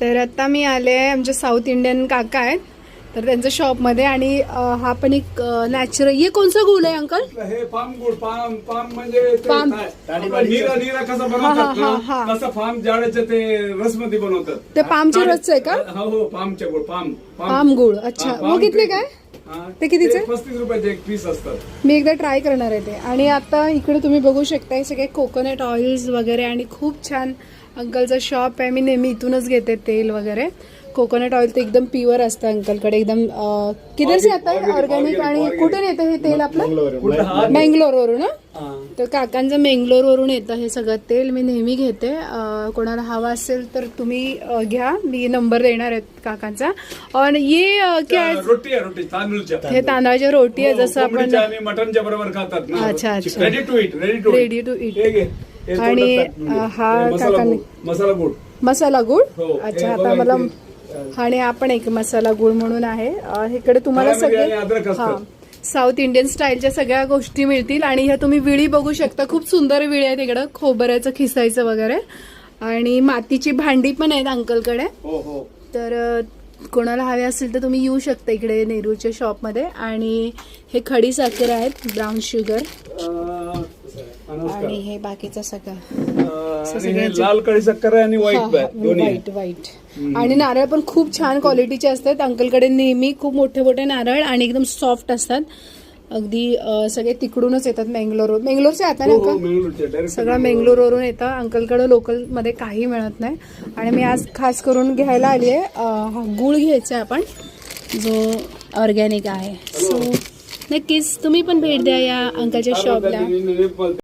तर आता मी आले आमचे साऊथ इंडियन काका आहेत तर त्यांच्या शॉपमध्ये आणि हा पण एक नॅचरल ये कोणचा गुल आहे अंकल हे पाम गुड पाम पाम म्हणजे पाम. आपण नीरा नीरा कसं बनवतात हा, हा, हा. ना तसं पाम झाडाचे ते रसमध्ये बनवतात ते पामचे रस आहे का? हो हो पामचे गुड पाम पाम गुळ अच्छा हा, मग कितले ते- काय हा. ते कितीचे? पस्तीस रुपयाचे एक पीस असतात मी एकदा ट्राय करणार आहे ते आणि आता इकडे तुम्ही बघू शकता हे सगळे कोकोनट ऑइल्स वगैरे आणि खूप छान अंकलचं शॉप आहे. मी नेहमी इथूनच घेते तेल वगैरे. कोकोनट ऑइल तर एकदम प्युअर असतं अंकलकडे. एकदम अं, किधर से आता ऑर्गॅनिक आणि. कुठून येतं हे तेल आपलं? कुठं? बेंगलोरवरून ना हा. तर काकांचं मेंगलोरवरून येतं हे सगळं तेल. मी नेहमी घेते. अं, कोणाला हवा असेल तर तुम्ही अं, घ्या. मी नंबर देणार आहेत काकांचा. आणि ये अं, क्या आहे? रोटी आहे रोटी. तांदूळच्या. हे तांदळाची रोटी आहे हो, जसं आपण कोंबडीच्या आणि मटनच्या बरोबर खातात. ना अच्छा, अच्छा. Ready to eat ready to. हे घे. आणि, म्हणजे. हा मसाला काकांनी- गुड मसाला गुड मसाला गुळ? हो, अच्छा आता मला. आणि आपण एक मसाला गुळ म्हणून आहे. इकडे तुम्हाला सगळे. हा. साऊथ इंडियन स्टाईलच्या सगळ्या गोष्टी मिळतील आणि ह्या तुम्ही विळी बघू शकता. खूप सुंदर विळी आहेत इकडं खोबऱ्याचं खिसायचं वगैरे. आणि मातीची भांडी पण आहेत अंकलकडे. हो हो. तर कोणाला हवे असेल तर तुम्ही येऊ शकता इकडे नेरूच्या शॉपमध्ये. आणि हे खडी साखर आहेत ब्राऊन शुगर. आणि हे बाकीचं सगळं. लाल कळी सक्कर आणि व्हाईट. व्हाईट व्हाईट आणि नारळ पण खूप छान क्वालिटीचे असतात. अंकलकडे नेहमी खूप मोठे मोठे नारळ आणि एकदम सॉफ्ट असतात. अगदी सगळे तिकडूनच येतात मेंगलोर मेंगलोरचे येतात ना हो, हो, अंकल? सगळं मेंगलोरवरून येतं. अंकलकडे लोकलमध्ये काही मिळत नाही. आणि मी आज खास करून घ्यायला आली आहे. हा गूळ घ्यायचा आपण. जो ऑर्गॅनिक आहे. सो नक्कीच तुम्ही पण भेट द्या या अंकलच्या शॉपला